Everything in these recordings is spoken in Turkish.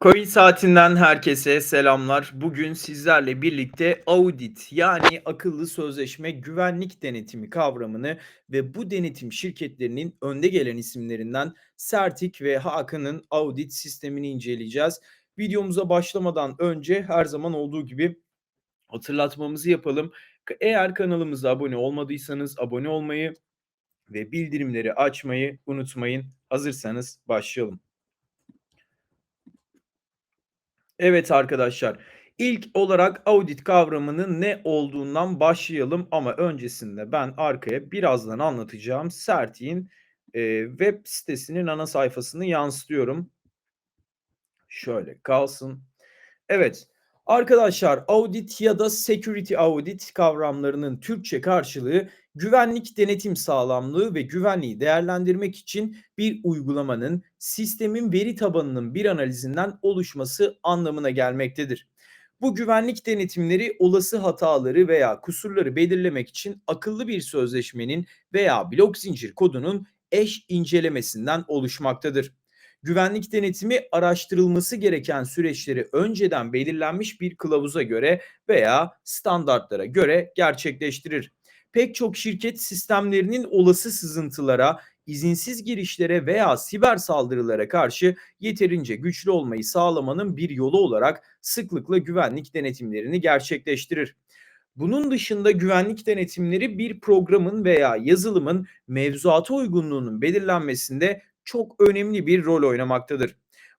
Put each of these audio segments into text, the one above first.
Coin Saati'nden herkese selamlar. Bugün sizlerle birlikte audit yani akıllı sözleşme güvenlik denetimi kavramını ve bu denetim şirketlerinin önde gelen isimlerinden Sertik ve Hakan'ın audit sistemini inceleyeceğiz. Videomuza başlamadan önce her zaman olduğu gibi hatırlatmamızı yapalım. Eğer kanalımıza abone olmadıysanız abone olmayı ve bildirimleri açmayı unutmayın. Hazırsanız başlayalım. Evet arkadaşlar. İlk olarak audit kavramının ne olduğundan başlayalım ama öncesinde ben arkaya birazdan anlatacağım Sertik'in e, web sitesinin ana sayfasını yansıtıyorum. Şöyle kalsın. Evet. Arkadaşlar audit ya da security audit kavramlarının Türkçe karşılığı güvenlik denetim sağlamlığı ve güvenliği değerlendirmek için bir uygulamanın sistemin veri tabanının bir analizinden oluşması anlamına gelmektedir. Bu güvenlik denetimleri olası hataları veya kusurları belirlemek için akıllı bir sözleşmenin veya blok zincir kodunun eş incelemesinden oluşmaktadır. Güvenlik denetimi araştırılması gereken süreçleri önceden belirlenmiş bir kılavuza göre veya standartlara göre gerçekleştirir. Pek çok şirket sistemlerinin olası sızıntılara, izinsiz girişlere veya siber saldırılara karşı yeterince güçlü olmayı sağlamanın bir yolu olarak sıklıkla güvenlik denetimlerini gerçekleştirir. Bunun dışında güvenlik denetimleri bir programın veya yazılımın mevzuata uygunluğunun belirlenmesinde çok önemli bir rol oynamaktadır.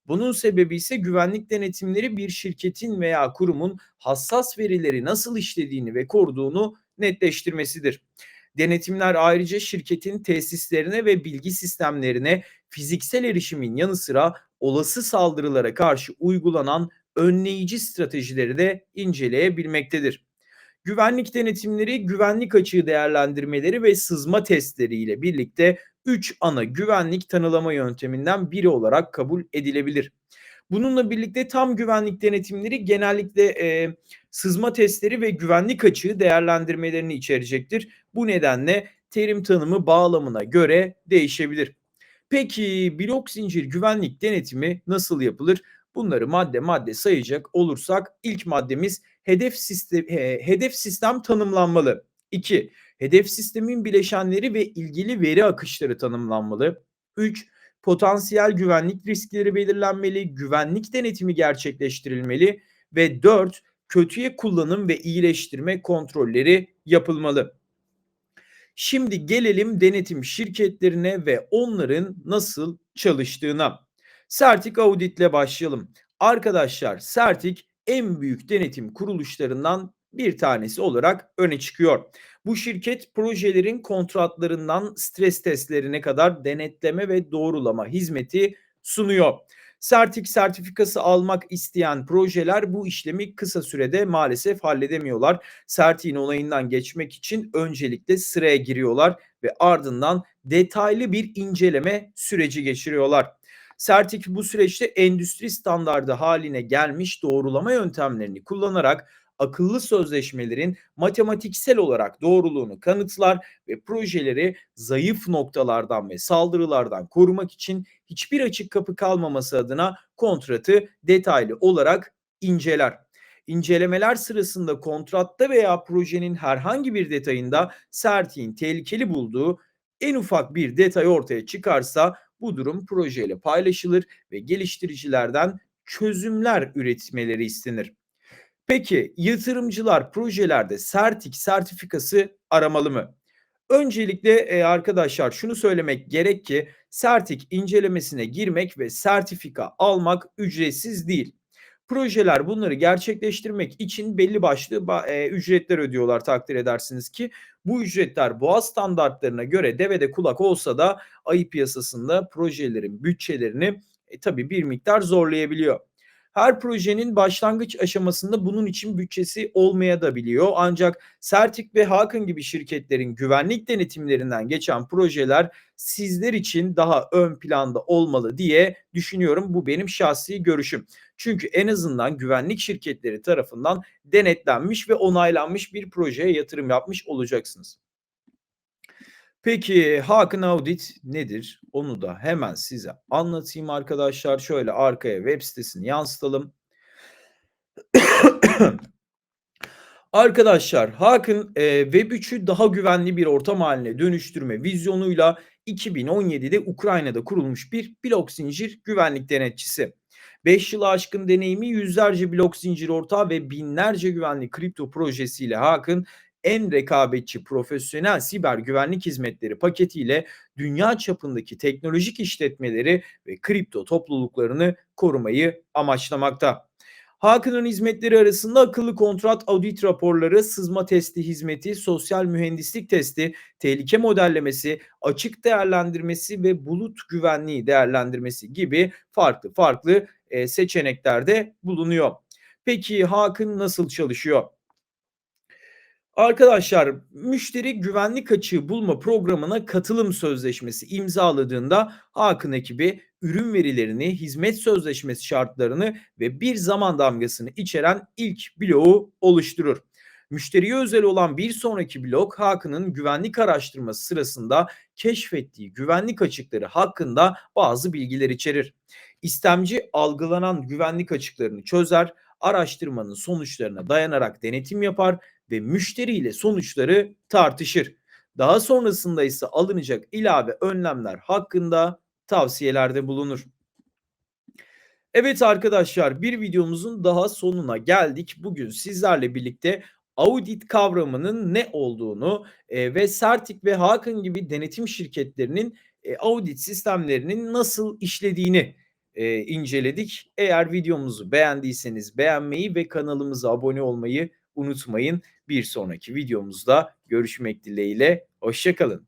Bunun sebebi ise güvenlik denetimleri bir şirketin veya kurumun hassas verileri nasıl işlediğini ve koruduğunu netleştirmesidir. Denetimler ayrıca şirketin tesislerine ve bilgi sistemlerine fiziksel erişimin yanı sıra olası saldırılara karşı uygulanan önleyici stratejileri de inceleyebilmektedir. Güvenlik denetimleri, güvenlik açığı değerlendirmeleri ve sızma testleri ile birlikte 3 ana güvenlik tanılama yönteminden biri olarak kabul edilebilir. Bununla birlikte tam güvenlik denetimleri genellikle e, sızma testleri ve güvenlik açığı değerlendirmelerini içerecektir. Bu nedenle terim tanımı bağlamına göre değişebilir. Peki blok zincir güvenlik denetimi nasıl yapılır? Bunları madde madde sayacak olursak ilk maddemiz hedef sistem hedef sistem tanımlanmalı. 2. Hedef sistemin bileşenleri ve ilgili veri akışları tanımlanmalı. 3. Potansiyel güvenlik riskleri belirlenmeli, güvenlik denetimi gerçekleştirilmeli ve 4. Kötüye kullanım ve iyileştirme kontrolleri yapılmalı. Şimdi gelelim denetim şirketlerine ve onların nasıl çalıştığına. Sertik Audit ile başlayalım. Arkadaşlar Sertik en büyük denetim kuruluşlarından bir tanesi olarak öne çıkıyor. Bu şirket projelerin kontratlarından stres testlerine kadar denetleme ve doğrulama hizmeti sunuyor. Sertik sertifikası almak isteyen projeler bu işlemi kısa sürede maalesef halledemiyorlar. Sertik'in olayından geçmek için öncelikle sıraya giriyorlar ve ardından detaylı bir inceleme süreci geçiriyorlar. Sertik bu süreçte endüstri standardı haline gelmiş doğrulama yöntemlerini kullanarak akıllı sözleşmelerin matematiksel olarak doğruluğunu kanıtlar ve projeleri zayıf noktalardan ve saldırılardan korumak için hiçbir açık kapı kalmaması adına kontratı detaylı olarak inceler. İncelemeler sırasında kontratta veya projenin herhangi bir detayında Sertik'in tehlikeli bulduğu en ufak bir detay ortaya çıkarsa bu durum projeyle paylaşılır ve geliştiricilerden çözümler üretmeleri istenir. Peki yatırımcılar projelerde sertik sertifikası aramalı mı? Öncelikle e, arkadaşlar şunu söylemek gerek ki sertik incelemesine girmek ve sertifika almak ücretsiz değil. Projeler bunları gerçekleştirmek için belli başlı e, ücretler ödüyorlar takdir edersiniz ki bu ücretler boğaz standartlarına göre devede kulak olsa da ayı piyasasında projelerin bütçelerini e, tabii bir miktar zorlayabiliyor. Her projenin başlangıç aşamasında bunun için bütçesi olmaya da biliyor. Ancak Sertik ve Hakan gibi şirketlerin güvenlik denetimlerinden geçen projeler sizler için daha ön planda olmalı diye düşünüyorum. Bu benim şahsi görüşüm. Çünkü en azından güvenlik şirketleri tarafından denetlenmiş ve onaylanmış bir projeye yatırım yapmış olacaksınız. Peki, Hakan Audit nedir? Onu da hemen size anlatayım arkadaşlar. Şöyle arkaya web sitesini yansıtalım. Arkadaşlar, Hakan, eee, Web3'ü daha güvenli bir ortam hâline dönüştürme vizyonuyla 2017'de Ukrayna'da kurulmuş bir blok zincir güvenlik denetçisi. 5 yılı aşkın deneyimi, yüzlerce blok zincir ortağı ve binlerce güvenli kripto projesiyle Hakan, en rekabetçi profesyonel siber güvenlik hizmetleri paketiyle dünya çapındaki teknolojik işletmeleri ve kripto topluluklarını korumayı amaçlamakta. Hakan'ın hizmetleri arasında akıllı kontrat audit raporları, sızma testi hizmeti, sosyal mühendislik testi, tehlike modellemesi, açık değerlendirmesi ve bulut güvenliği değerlendirmesi gibi farklı farklı eee, seçenekler de bulunuyor. Peki Hakan nasıl çalışıyor? Arkadaşlar, müşteri güvenlik açığı bulma programına katılım sözleşmesi imzaladığında Hakan ekibi ürün verilerini, hizmet sözleşmesi şartlarını ve bir zaman damgasını içeren ilk bloğu oluşturur. Müşteriye özel olan bir sonraki blok Hakan'ın güvenlik araştırması sırasında keşfettiği güvenlik açıkları hakkında bazı bilgiler içerir. İstemci algılanan güvenlik açıklarını çözer, araştırmanın sonuçlarına dayanarak denetim yapar ve müşteriyle sonuçları tartışır. Daha sonrasında ise alınacak ilave önlemler hakkında tavsiyelerde bulunur. Evet arkadaşlar, bir videomuzun daha sonuna geldik. Bugün sizlerle birlikte audit kavramının ne olduğunu eee, ve Sertik ve Hakan gibi denetim şirketlerinin eee, audit sistemlerinin nasıl işlediğini eee, inceledik. Eğer videomuzu beğendiyseniz beğenmeyi ve kanalımıza abone olmayı unutmayın. Bir sonraki videomuzda görüşmek dileğiyle, hoşça kalın.